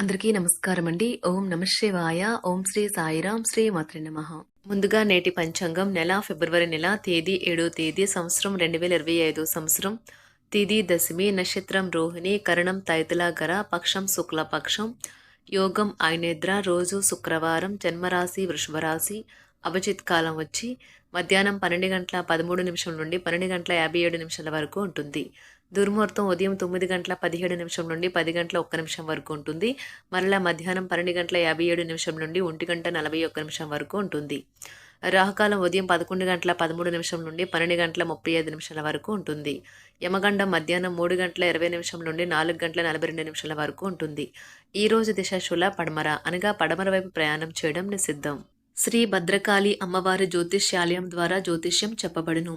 అందరికీ నమస్కారం అండి ఓం నమశివాయ ఓం శ్రీ సాయిరాం శ్రీ మాత్రి నమ. ముందుగా నేటి పంచాంగం నెల ఫిబ్రవరి నెల తేదీ ఏడో తేదీ సంవత్సరం రెండు వేల ఇరవై ఐదు సంవత్సరం. తిది దశమి నక్షత్రం రోహిణి కరణం తైతుల గర పక్షం శుక్ల పక్షం యోగం ఐనేద్ర రోజు శుక్రవారం జన్మరాశి వృషభరాశి. అభిజిత్ కాలం వచ్చి మధ్యాహ్నం పన్నెండు గంటల పదమూడు నిమిషం నుండి పన్నెండు గంటల యాభై ఏడు నిమిషాల వరకు ఉంటుంది. దుర్ముహూర్తం ఉదయం తొమ్మిది గంటల పదిహేడు నిమిషం నుండి పది గంటల ఒక్క నిమిషం వరకు ఉంటుంది. మరలా మధ్యాహ్నం పన్నెండు గంటల యాభై ఏడు నిమిషం నుండి ఒంటి గంట నలభై ఒక్క నిమిషం వరకు ఉంటుంది. రాహుకాలం ఉదయం పదకొండు గంటల పదమూడు నిమిషం నుండి పన్నెండు గంటల ముప్పై ఐదు నిమిషాల వరకు ఉంటుంది. యమగండం మధ్యాహ్నం మూడు గంటల ఇరవై నిమిషం నుండి నాలుగు గంటల నలభై రెండు నిమిషాల వరకు ఉంటుంది. ఈ రోజు దిశాశుల పడమర అనగా పడమర వైపు ప్రయాణం చేయడం నిషిద్ధం. శ్రీ భద్రకాళి అమ్మవారి జ్యోతిష్యాలయం ద్వారా జ్యోతిష్యం చెప్పబడును.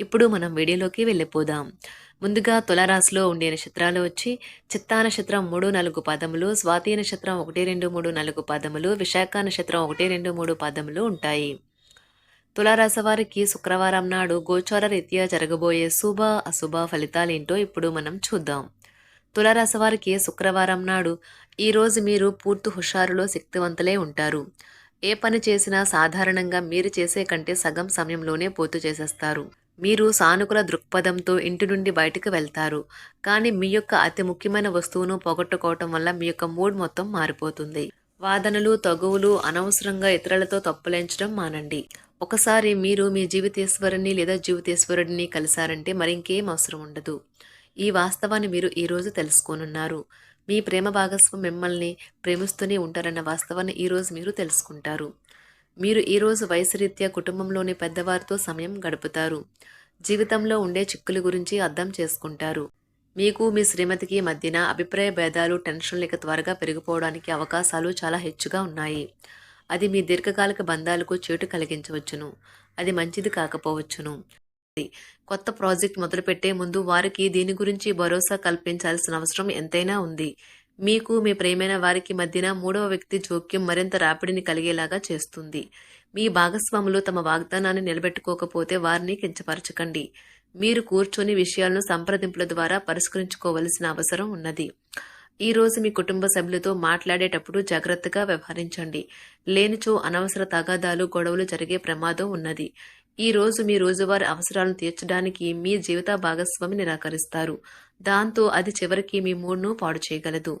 ఇప్పుడు మనం వీడియోలోకి వెళ్ళిపోదాం. ముందుగా తులారాశిలో ఉండే నక్షత్రాలు వచ్చి చిత్తా నక్షత్రం మూడు నాలుగు పదములు స్వాతి నక్షత్రం ఒకటి రెండు మూడు నాలుగు పదములు విశాఖ నక్షత్రం ఒకటి రెండు మూడు పదములు ఉంటాయి. తులారాశి వారికి శుక్రవారం నాడు గోచార రీత్యా జరగబోయే శుభ అశుభ ఫలితాలేంటో ఇప్పుడు మనం చూద్దాం. తులారాశి వారికి శుక్రవారం నాడు ఈరోజు మీరు పూర్తి హుషారులో శక్తివంతులే ఉంటారు. ఏ పని చేసినా సాధారణంగా మీరు చేసే కంటే సగం సమయంలోనే పూర్తి చేసేస్తారు. మీరు సానుకూల దృక్పథంతో ఇంటి నుండి బయటకు వెళ్తారు. కానీ మీ యొక్క అతి ముఖ్యమైన వస్తువును పోగొట్టుకోవటం వల్ల మీ యొక్క మూడ్ మొత్తం మారిపోతుంది. వాదనలు తగువులు అనవసరంగా ఇతరులతో తప్పులేంచడం మానండి. ఒకసారి మీరు మీ జీవితేశ్వరుని లేదా జీవితేశ్వరుడిని కలిశారంటే మరింకేం అవసరం ఉండదు. ఈ వాస్తవాన్ని మీరు ఈరోజు తెలుసుకోనున్నారు. మీ ప్రేమ భాగస్వామి మిమ్మల్ని ప్రేమిస్తూనే ఉంటారన్న వాస్తవాన్ని ఈరోజు మీరు తెలుసుకుంటారు. మీరు ఈరోజు వయసు రీత్యా కుటుంబంలోని పెద్దవారితో సమయం గడుపుతారు. జీవితంలో ఉండే చిక్కుల గురించి అర్థం చేసుకుంటారు. మీకు మీ శ్రీమతికి మధ్యన అభిప్రాయ భేదాలు టెన్షన్ లేక త్వరగా పెరిగిపోవడానికి అవకాశాలు చాలా హెచ్చుగా ఉన్నాయి. అది మీ దీర్ఘకాలిక బంధాలకు చేటు కలిగించవచ్చును. అది మంచిది కాకపోవచ్చును. కొత్త ప్రాజెక్ట్ మొదలుపెట్టే ముందు వారికి దీని గురించి భరోసా కల్పించాల్సిన అవసరం ఎంతైనా ఉంది. మీకు మీ ప్రేమైన వారికి మధ్యన మూడవ వ్యక్తి జోక్యం మరింత రాపిడిని కలిగేలాగా చేస్తుంది. మీ భాగస్వాములు తమ వాగ్దానాన్ని నిలబెట్టుకోకపోతే వారిని కించపరచకండి. మీరు కూర్చొని విషయాలను సంప్రదింపుల ద్వారా పరిష్కరించుకోవలసిన అవసరం ఉన్నది. ఈ రోజు మీ కుటుంబ సభ్యులతో మాట్లాడేటప్పుడు జాగ్రత్తగా వ్యవహరించండి. లేనిచో అనవసర తగాదాలు గొడవలు జరిగే ప్రమాదం ఉన్నది. ఈ రోజు మీ రోజువారి అవసరాలను తీర్చడానికి మీ జీవిత భాగస్వామి నిరాకరిస్తారు. దాంతో అది చివరికి మీ మూడ్ను పాడు చేయగలదు.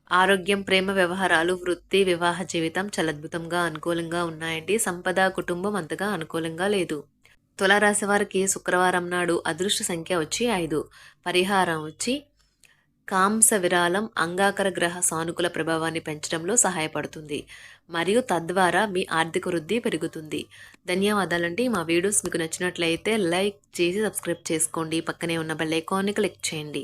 ఆరోగ్యం ప్రేమ వ్యవహారాలు వృత్తి వివాహ జీవితం చాలా అద్భుతంగా అనుకూలంగా ఉన్నాయండి. సంపద కుటుంబం అంతగా అనుకూలంగా లేదు. తులారాశి వారికి శుక్రవారం నాడు అదృష్ట సంఖ్య వచ్చి ఐదు. పరిహారం వచ్చి కాంస విరాళం అంగాకర గ్రహ సానుకూల ప్రభావాన్ని పెంచడంలో సహాయపడుతుంది. మరియు తద్వారా మీ ఆర్థిక వృద్ధి పెరుగుతుంది. ధన్యవాదాలండి. మా వీడియోస్ మీకు నచ్చినట్లయితే లైక్ చేసి సబ్స్క్రైబ్ చేసుకోండి. పక్కనే ఉన్న బెల్ ఐకాన్ని క్లిక్ చేయండి.